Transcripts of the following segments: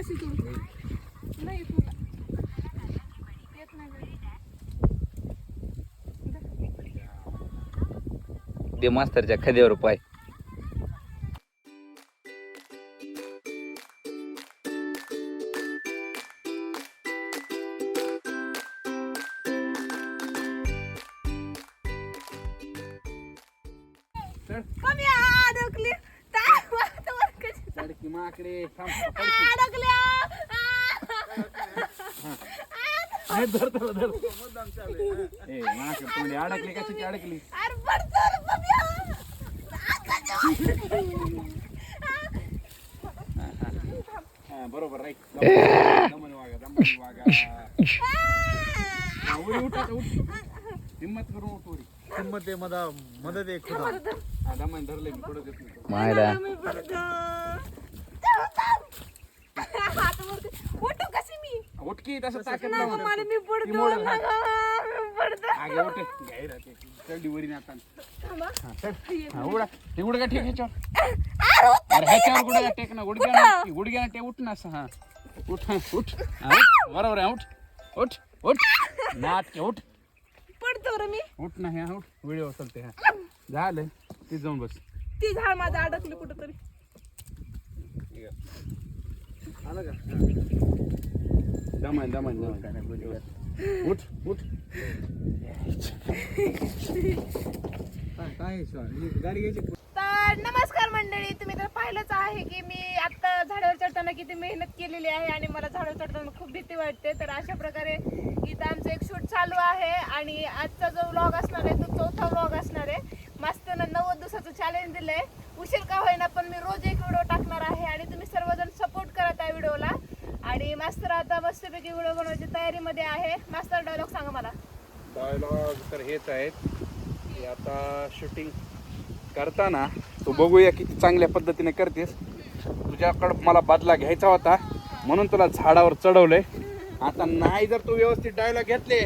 कशी नाही येत. ते मास्तरच्या खद्यावर पाय. वाट सडकी माकडे अडकल्या. माकड तोंडी अडकली कशाची अडकली. हा, बरोबर राईट. दमन वागा दमन वागा. हा, उडी उठ हिम्मत करून उठ उडी हिम्मत आहे मदा मदत आहे खुदा. हा, दमन धरले की पुढं देत नाही. मायला मी पडतो. थांब, थांब. हात वरती. उठू कशी मी उठकी तसं ताकद नाही लावून मला मी ती पडतो मोडल, हा. नका, मी पडतो आगे उठ. घाई राहते चढली वरी नाता थांबा. हा चढ. हा उडा. ते उडगा टेक ह्याच्यावर. अरे उठ. अरे ह्याच्यावर गुडघा टेक ना. गुडघ्या गुडघ्या टे उठ ना असं हा. उठ हा उठ. हा, उठ. बरोबर आहे उठ. उठ उठ. नाट के उठ. पडतो रे मी. उठ ना ह्या उठ. व्हिडिओ चालते हा. झालं. ती जाऊन बस. ती झाड माझं अडकली कुठंतरी. आलं का दमान दमान दमान उठ उठ काय गाडी घ्यायची तर नमस्कार मंडळी तुम्ही तर पाहिलंच आहे की मी आता झाडावर चढताना किती मेहनत केलेली आहे आणि मला झाडावर चढताना खूप भीती वाटते. तर अशा प्रकारे इथं आमचं एक शूट चालू आहे आणि आजचा जो व्लॉग असणार आहे तो चौथा व्लॉग असणार आहे मास्तरनं नव्वद दिवसाचं चॅलेंज दिलंय उशीर का होईना पण मी रोज एक व्हिडिओ टाकणार आहे आणि तुम्ही सर्वजण सपोर्ट करत आहे व्हिडिओला आणि मास्तर आता मस्तपैकी व्हिडिओ बनवायची तयारीमध्ये आहे मास्तर डायलॉग सांगा मला डायलॉग तर हेच आहेत. की आता शूटिंग करताना तू बघूया किती चांगल्या पद्धतीने करतेस. तुझ्याकडं मला बदला घ्यायचा होता म्हणून तुला झाडावर चढवलंय. आता नाही जर तू व्यवस्थित डायलॉग घेतले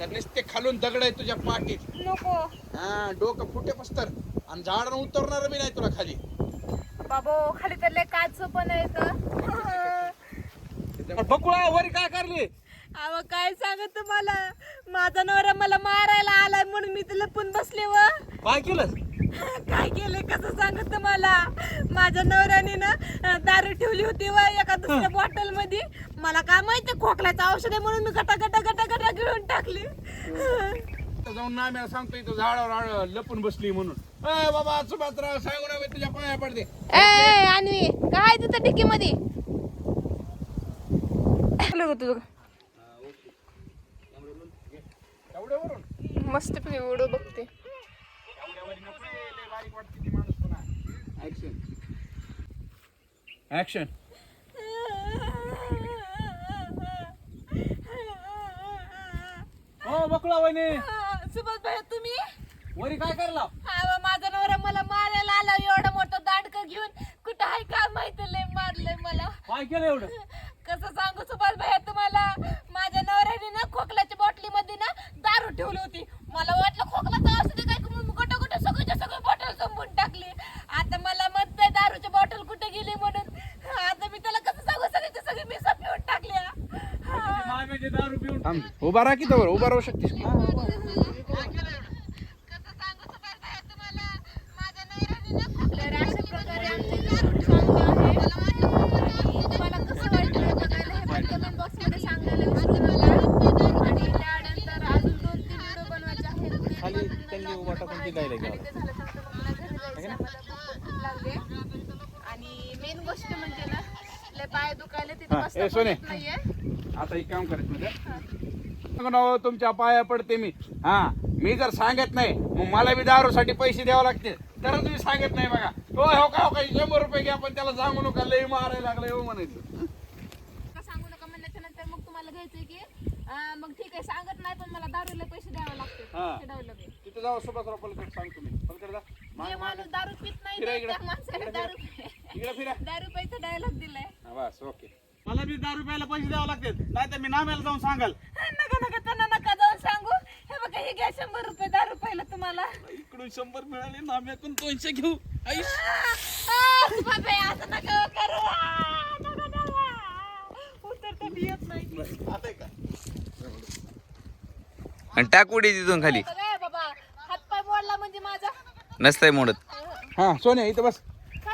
तर नुसते खालून दगड आहे तुझ्या पाठीत. नको. हा डोकं फुटे पस्तर. आणि झाडावर उतरणार मी नाही तुला खाली. बाबो खाली तर लय काच पण आहे बकुळा वरी काय करली? अहो काय सांगत तुम्हाला? माझा नवरा मला मारायला आलाय म्हणून मी तुला पण बसले व. काय केलं काय केलंय कसं सांगत तुम्हाला? माझ्या नवऱ्याने ना दारू ठेवली होती व एका दुसऱ्या बॉटलमध्ये मला काय माहिती खोकल्याचं औषध आहे म्हणून मी गटा गटा गटा गटा गिळून टाकली. जाऊन नाम्याला सांगतो इथं झाडावर लपून बसली म्हणून. अय बाबा सुभाषराव सांगू ना मी तुझ्या पाया पडते. ए आणि काय तिथं डिक्की मध्ये तुझं एवढ्यावरून मस्त व्हिडिओ बघते एवढ्यावरी नको रे, लय बारीक वाटते ती माणूस पुन्हा ऍक्शन हो बकुळा वहिनी. सुभाष भाई तुम्ही? वरी काय करला हा माझा नवरा मला मारायला आला. एवढं मोठं दांडक घेऊन. कुठं आहे काय माहीत? लय मारलंय मला. काय केलं एवढं? कसं सांगू सुभाष भाई तुम्हाला माझ्या नवऱ्याने ना खोकल्याच्या बॉटली मध्ये ना दारू ठेवली होती. मला वाटलं खोकलाचं औषध आहे काय कुठं कुठं सगळीच्या सगळी बॉटल संपून टाकली. आता मला म्हणतंय दारूची बॉटल कुठे गेली म्हणून. आता मी त्याला कसं सांगू? सगळीच्या सगळी मी पिऊन टाकल्या दारू पिऊन उभा राहा की तर उभा राहू शकतेस का? कसं सांगू सुभाष भाई तुम्हाला माझ्या नवऱ्याने ना खोकल्या तर अशा प्रकारे आमचं इथं चालू आहे आणि तुम्हाला कसं वाटलं हे बघायला हे पण कमेंट बॉक्समध्ये सांगायला विसरू नका आणि त्यानंतर अजून दोन तीन व्हिडिओ बनवायचे आहेत ते खाली बनवायला त्यांनी उभा टाकून ती आणि गायला ते झाल्यानंतर मला घरी जायचं मला खूप भूक लागली आणि मेन गोष्ट म्हणजे ना लय पाय दुखायले तिथे हा, पण सोने. आता एक काम करायचं म्हणजे तुमच्या पाया पडते मी. हा मी जर सांगत नाही मग मला बी दारूसाठी पैसे द्यावे लागते तर तुम्ही सांगत नाही बघा. हो हो का हो का? शंभर रुपये घ्या पण त्याला सांगू नका लय मारायला लागलं हो म्हणायचं का सांगू नका म्हणल्याच्या नंतर मग तुम्हाला घ्यायचंय की अं, मग ठीक आहे सांगत नाही पण मला दारूला पैसे द्यावे लागते हा. हे डावलं मी. तिथं जाऊ सुभाषराव पलकर सांगतो मी पलकर जा माणूस दारू पित नाही फिरा ना, इकडं. त्या माणसाला इकडं दारू इकडे फिरा. दारू पैसा डायलॉग दिलाय. हा, बस ओके. मला बी दारू प्यायला पैसे द्यावे लागतात नाही तर मी नाम्याला जाऊन सांगाल. नका नका त्यांना नका जाऊन सांगू. हे बघा हे घ्या शंभर रुपये दारू पहिला तुम्हाला. इकडून शंभर मिळाले नाम्याकडून दोनशे घेऊ. आईश आ, बाबे, असं नका करू. आ, नका, नका. आणि टाक उडी तिथून खाली. काय बाबा हातपाय मोडला म्हणजे माझा. नसतंय मोडत. हा सोन्या इथं बस.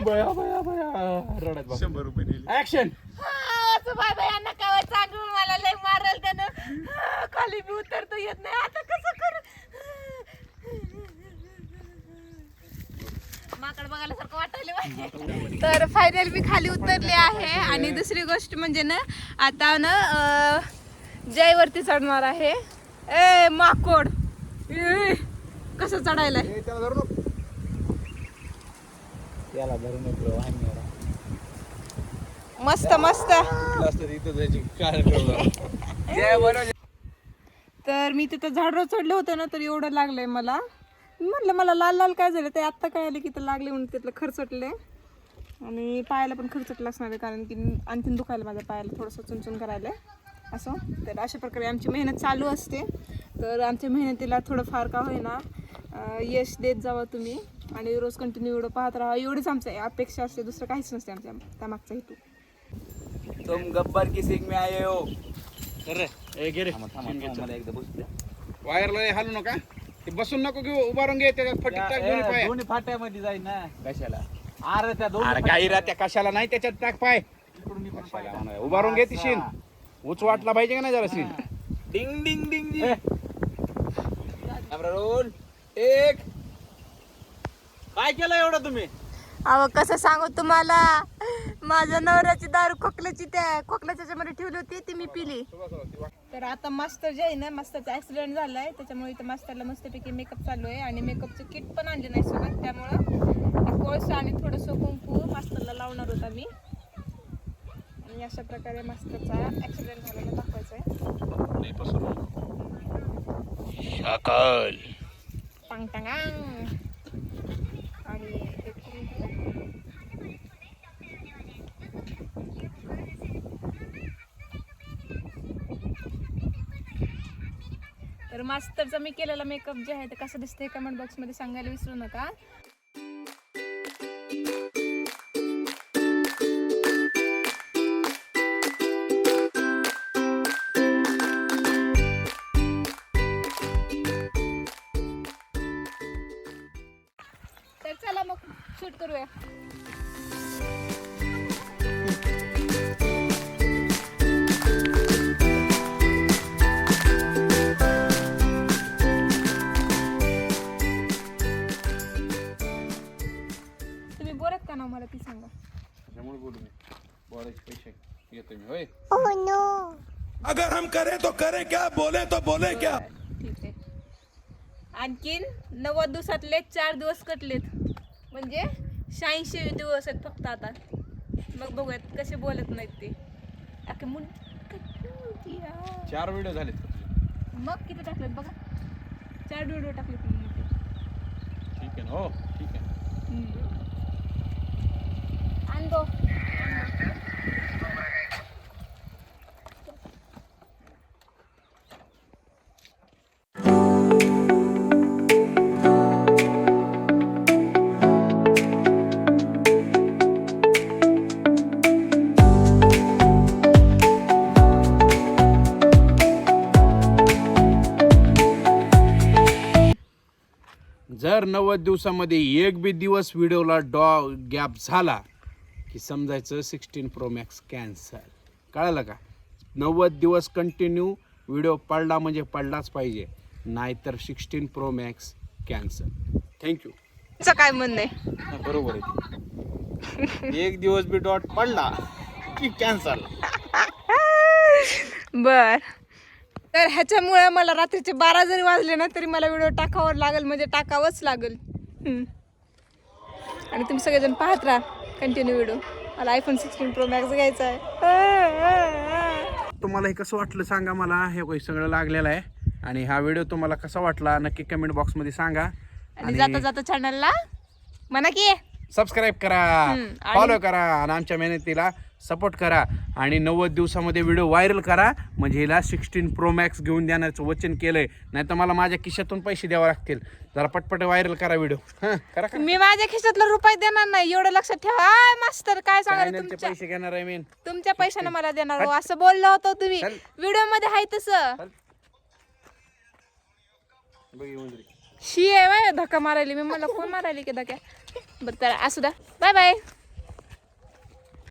बया बया बया. रडत बस. शंभर रुपये ऍक्शन हा, काय मला लय मारल त्यानं. हा, खाली उतरता येत नाही. आता कसं करू? माकड बघायला सारखं वाटायला तर फायनल मी खाली उतरले आहे. आणि दुसरी गोष्ट म्हणजे ना आता ना अं, जयवरती चढणार आहे. ए माकोड. कसं चढायला त्याला धरून येतो मस्त मस्त. तर मी तिथं झाडवर चढले होते ना तर एवढं लागलंय मला. मी म्हटलं मला लाल लाल काय झालं? ते आत्ता कळालं की ते लागले म्हणून तिथलं खरचटले आणि पायाला पण खरचटलं असणार आहे कारण की आणखीन दुखायला माझ्या पायाला थोडंसं चुनचुन करायला असं. तर अशा प्रकारे आमची मेहनत चालू असते. तर आमच्या मेहनतीला थोडंफार का होईना यश देत जावं तुम्ही. आणि रोज कंटिन्यू एवढं पाहत राहा. एवढीच आमचं अपेक्षा असते. दुसरं काहीच नसते आमच्या त्यामागचा हेतू. तुम गब्बर की सिंग में आए हो. मला एकदा वायरला हालू नका. ते बसून नको घेऊ. उभारून घे त्याच्यात फटी टाक दोन्ही पाय. दोन्ही फाट्यामध्ये जाईल ना. कशाला? अरे त्या दोन अरे काही राहत्या कशाला नाही त्याच्यात टाक पाय. कशाला उभारून घे ती शिन उच वाटला पाहिजे का नाही जरा डिंग डिंग डिंग रोल. एक. काय केलं एवढं तुम्ही? अहो कसं सांगू तुम्हाला? माझ्या नवऱ्याची दारू खोकल्याची त्या खोकल्याच्या मध्ये ठेवली होती ती मी पिली. तर आता मास्तर जे आहे ना मास्तरचा ऍक्सिडेंट झालाय. त्याच्यामुळे इथं मास्तरला मस्तपैकी मेकअप चालू आहे आणि मेकअपचं किट पण आणले नाही सोबत त्यामुळं कोळसा आणि थोडंसं कुंकू मास्तरला लावणार होता मी. आणि अशा प्रकारे मास्तरचा ऍक्सिडेंट झालेला दाखवायचा आहे शकल. आणि. तर मास्तरचा मी केलेला मेकअप जे आहे ते कसं दिसतंय कमेंट बॉक्समध्ये सांगायला विसरू नका. मग शूट करूया. तुम्ही बोलत का ना मला ती सांगा? त्यामुळे बोलू मी. बोलायचे पैसे येतो मी होय? अगर हम करें तो करें क्या बोले तो बोले क्या? ठीक आहे. आणखीन नव्वद दिवसातले चार दिवस कटलेत. म्हणजे शहाऐंशी दिवस आहेत फक्त आता. मग बघूयात कसे बोलत नाहीत ते. अख्खे मुन चार व्हिडिओ झालेत का तुझे? मग किती टाकलेत बघा. चार व्हिडिओ टाकले तुम्ही ठीक आहे ना? हो ठीक आहे. आण गो जर नव्वद दिवसामध्ये एक बी दिवस व्हिडिओला डॉ गॅप झाला की समजायचं सिक्स्टीन प्रो मॅक्स कॅन्सल. कळालं का? नव्वद दिवस कंटिन्यू व्हिडिओ पडला म्हणजे पडलाच पाहिजे नाहीतर sixteen pro max cancel. Thank you काय म्हणणं आहे? बरोबर आहे. एक दिवस बी डॉट पडला की कॅन्सल. बर. तर ह्याच्यामुळे मला रात्रीचे बारा जरी वाजले ना तरी मला व्हिडिओ टाकावं लागेल म्हणजे टाकावंच लागेल. हम्म. आणि तुम्ही सगळेजण पाहत राहा कंटिन्यू व्हिडिओ मला आयफोन सिक्स्टीन प्रो मॅक्स घ्यायचा आहे. तुम्हाला हे कसं वाटलं सांगा मला. हे काही सगळं लागलेलं आहे. आणि हा व्हिडिओ तुम्हाला कसा वाटला नक्की कमेंट बॉक्समध्ये सांगा. आणि जाता जाता चॅनलला म्हणा की. सबस्क्राईब करा. फॉलो करा. आणि आमच्या मेहनतीला सपोर्ट करा आणि नव्वद दिवसामध्ये व्हिडिओ व्हायरल करा. म्हणजे हिला सिक्स्टीन प्रो मॅक्स घेऊन देण्याचं वचन केलंय. नाही तर मला माझ्या खिशातून पैसे द्यावे लागतील. जरा पटपट व्हायरल करा व्हिडिओ. करा का? मी माझ्या खिशातला रुपये देणार नाही. एवढं लक्षात ठेवा. आय, मास्तर काय सांगाल तुमच्या पैसे घेणार आहे मी. तुमच्या पैशाने मला देणार हो असं बोललं होतं तुम्ही. चल. व्हिडिओमध्ये आहे तसं. बघ. शी आहे बाय धक्का मारायली. मी मला कोण मारायली की धक्या बरं तर असू द्या. Bye bye.